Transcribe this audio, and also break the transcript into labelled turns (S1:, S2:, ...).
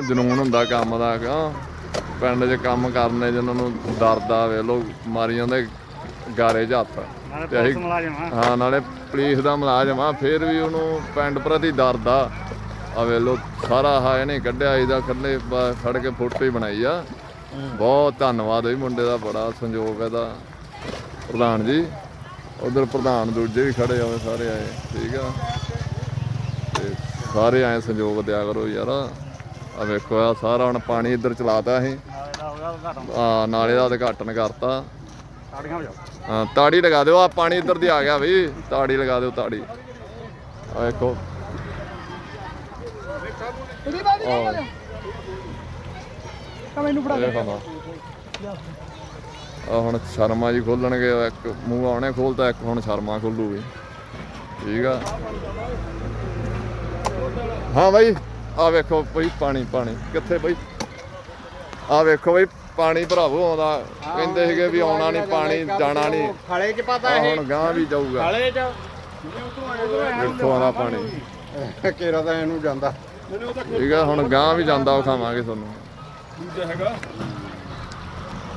S1: ਜਨੂਨ ਹੁੰਦਾ ਕੰਮ ਦਾ ਕਿਉਂ? ਪਿੰਡ 'ਚ ਕੰਮ ਕਰਨੇ ਜਿਨ੍ਹਾਂ ਨੂੰ ਦਰਦਾ ਵੇ ਲੋ ਮਾਰੀ ਜਾਂਦੇ ਗਾਰੇ 'ਚ ਹੱਥ। ਤੇ ਅਸੀਂ- ਹਾਂ ਨਾਲੇ ਪੁਲਿਸ ਦਾ ਮੁਲਾਜ਼ਮ ਆ ਫਿਰ ਵੀ ਉਹਨੂੰ ਪਿੰਡ ਪ੍ਰਤੀ ਡਰ ਆ। ਵੇ ਲੋ ਸਾਰਾ ਹਾ ਇਹਨੇ ਕੱਢਿਆ ਇਹਦਾ ਖੱਲੇ ਖੜ ਕੇ ਫੋਟੋ ਹੀ ਬਣਾਈ ਆ। ਬਹੁਤ ਧੰਨਵਾਦ ਇਹ ਮੁੰਡੇ ਦਾ ਬੜਾ ਸੰਯੋਗ ਹੈ ਦਾ ਪ੍ਰਧਾਨ ਜੀ ਉਧਰ ਪ੍ਰਧਾਨ ਦੂਜੇ ਵੀ ਖੜੇ ਹੋਏ ਸਾਰੇ ਆਏ ਠੀਕ ਆ। ਤੇ ਸਾਰੇ ਆਏ ਸੰਯੋਗ ਦਿਆ ਕਰੋ ਯਾਰ। ਆ ਵੇਖੋ ਆ ਸਾਰਾ ਹੁਣ ਪਾਣੀ ਇੱਧਰ ਚਲਾਤਾ ਅਸੀਂ।
S2: ਨਾਲੇ ਦਾ ਹੋ ਗਿਆ ਉਦਘਾਟਨ
S1: ਆ ਨਾਲੇ ਦਾ ਉਦਘਾਟਨ ਕਰਤਾ। ਹਾਂ ਤਾੜੀ ਲਗਾ ਦਿਓ ਆ ਪਾਣੀ ਇੱਧਰ ਦੀ ਆ ਗਿਆ ਵੀ ਤਾੜੀ ਲਗਾ ਦਿਓ ਤਾੜੀ। ਆ ਵੇਖੋ। ਇਹ ਆ ਹੁਣ ਸ਼ਰਮਾ ਜੀ ਖੋਲਣਗੇ ਇੱਕ ਮੂੰਹ ਆਉਣੇ ਖੋਲਦਾ ਇੱਕ ਹੁਣ ਸ਼ਰਮਾ ਖੋਲੂਗੀ। ਠੀਕ ਆ। ਹਾਂ ਬਾਈ। ਆ ਵੇਖੋ ਬਈ ਪਾਣੀ ਪਾਣੀ। ਕਿੱਥੇ ਬਈ? ਆ ਵੇਖੋ ਬਈ ਪਾਣੀ ਭਰਾਵੋ ਆਉਂਦਾ। ਕਹਿੰਦੇ ਸੀਗੇ ਵੀ ਆਉਣਾ ਨਹੀਂ ਪਾਣੀ ਜਾਣਾ ਨਹੀਂ।
S2: ਖਾਲੇ 'ਚ ਪਤਾ
S1: ਆ ਹੁਣ ਗਾਂ ਵੀ ਜਾਊਗਾ।
S2: ਖਾਲੇ 'ਚ।
S1: ਕਿੱਥੋਂ ਆਉਂਦਾ ਪਾਣੀ।
S2: ਕੇਰਾ ਤਾਂ ਇਹਨੂੰ ਜਾਂਦਾ।
S1: ਠੀਕ ਆ ਹੁਣ ਗਾਂ ਵੀ ਜਾਂਦਾ ਉਹ ਖਾਵਾਂਗੇ ਤੁਹਾਨੂੰ।
S2: ਦੂਜਾ ਹੈਗਾ।